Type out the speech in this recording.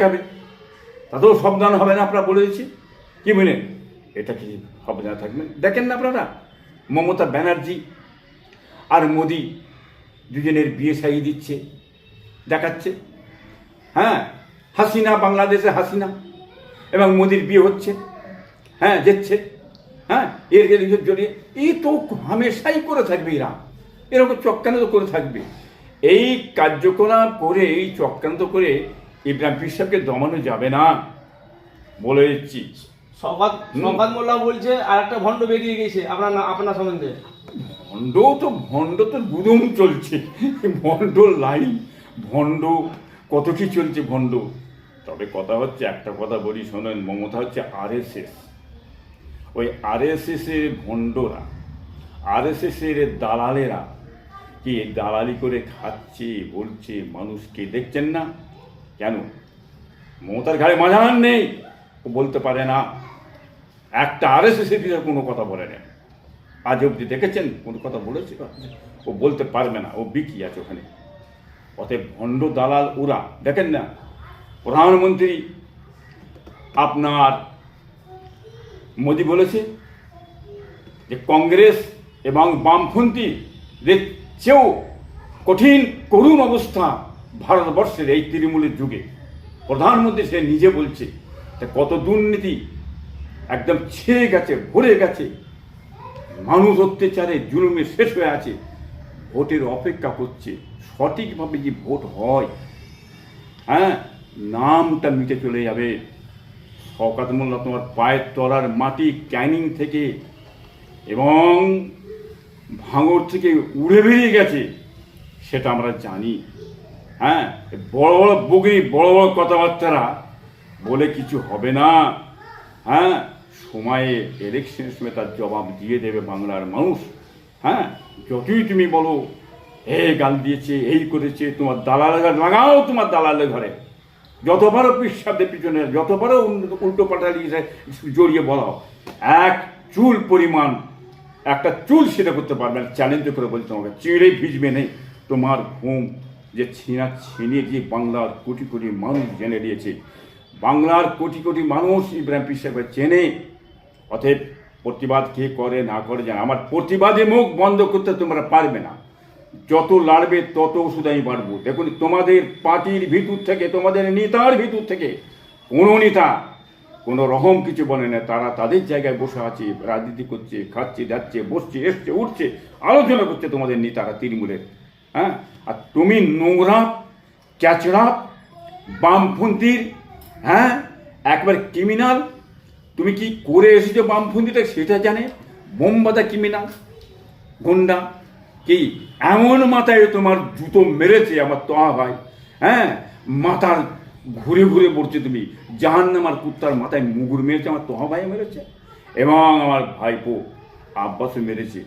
দেখাবে তাতেও সাবধান হবে না আপনারা বলে দিচ্ছি। কি বলেন? এটা কি সাবধান থাকবেন? দেখেন না আপনারা, মমতা ব্যানার্জি আর মোদি দুজনের বিয়ে সাইয়ে দিচ্ছে, দেখাচ্ছে। হ্যাঁ হাসিনা, বাংলাদেশে হাসিনা, এবং মোদির বিয়ে হচ্ছে হ্যাঁ যেচ্ছে হ্যাঁ এর এর জড়িয়ে এই তো হামেশাই করে থাকবে এরা। এরকম চক্রান্ত করে থাকবে। এই কার্যকলাপ করে, এই চক্রান্ত করে ইব্রাহিম পিসাবকে দমানো যাবে না। বলে দিচ্ছি। সংবাদ। সংবাদ মোল্লা বলছে আর একটা ভণ্ড বেরিয়ে গেছে। আপনার আপনার সম্বন্ধে। ভণ্ড তো ভণ্ড তো গুদুম চলছে। ভণ্ড লাইন। ভণ্ড কত কি চলছে ভণ্ড। তবে কথা হচ্ছে একটা কথা বলি শোনেন মমতা হচ্ছে আরএসএস। ওই আরএসএস এর ভণ্ডরা আরএসএস এর দালালেরা কি দালালি করে খাচ্ছে বলছে মানুষকে দেখছেন না? কেন? মমতার ঘাড়ে মাঝান নেই, ও বলতে পারে না। একটা আরএসএস এর বিষয়ে কোনো কথা বলে না। আজ অবধি দেখেছেন? কোনো কথা বলেছে? ও বলতে পারবে না। ও বিকি আছে ওখানে। অতএব ভণ্ড দালাল ওরা। দেখেন না, প্রধানমন্ত্রী আপনার মোদি বলেছে যে কংগ্রেস এবং বামপন্থীদের চেয়েও কঠিন, করুণ অবস্থা। ভারতবর্ষের এই তৃণমূলের যুগে প্রধানমন্ত্রী সে নিজে বলছে তা কত দুর্নীতি একদম ছেয়ে গেছে, ভরে গেছে। মানুষ অত্যাচারে, জুলুমে শেষ হয়ে আছে। ভোটের অপেক্ষা করছে। সঠিকভাবে যে ভোট হয় হ্যাঁ নামটা মিটে চলে যাবে। শওকাত মোল্লা তোমার পায়ের তলার মাটি ক্যানিং থেকে এবং ভাঙর থেকে উড়ে বেরিয়ে গেছে, সেটা আমরা জানি। হ্যাঁ বড় বড় বগি, বড় বড় কথাবার্তারা বলে কিছু হবে না। হ্যাঁ সময়ে ইলেকশনের সময় তার জবাব দিয়ে দেবে বাংলার মানুষ। হ্যাঁ যতই তুমি বলো, এ গাল দিয়েছে, এই করেছে, তোমার দালাল ঘর লাগাও তোমার দালালের ঘরে। যতবারও পিসাবদের পিছনে যতবারও উল্টো পাল্টা লিখে জড়িয়ে বলাও এক চুল পরিমাণ, একটা চুল সেটা করতে পারবে না চ্যালেঞ্জ করে বলছি তোমাকে, চিড়ে ভিজবে নেই, তোমার ঘুম যে ছিনা ছিনিয়ে দিয়ে বাংলার কোটি কোটি মানুষ জেনে দিয়েছে বাংলার কোটি কোটি মানুষ ইব্রাহিম পিসাবে চেনে। অতএব প্রতিবাদ কে করে, না করে জানে। আমার প্রতিবাদে মুখ বন্ধ করতে তোমরা পারবে না। যত লাড়বে, তত ওষুধ আমি বাড়বো। দেখুন, তোমাদের পার্টির ভিতর থেকে, তোমাদের নেতার ভিতর থেকে কোনো নেতা, কোনো রকম কিছু বলে না। তারা তাদের জায়গায় বসে আছে, রাজনীতি করছে, খাচ্ছে, যাচ্ছে, বসছে, এসছে, উঠছে, আলোচনা করছে তোমাদের নেতারা তৃণমূলের। হ্যাঁ? আর তুমি নোংরা, ক্যাচড়া বামপন্থীর হ্যাঁ? একবার ক্রিমিনাল তুমি কি করে এসেছ বামপন্থীটা সেটা জানে? বোমবাদা ক্রিমিনাল গুন্ডা, কি? এমন মাথায় তোমার জুতো মেরেছে আমার তোয়া ভাই হ্যাঁ? মাথার ঘুরে ঘুরে পড়ছে তুমি। জাহান আমার কুত্তার মাথায় মুগুর মেরেছে আমার তোহা ভাই মেরেছে। এবং আমার ভাইপো আব্বাসও মেরেছে।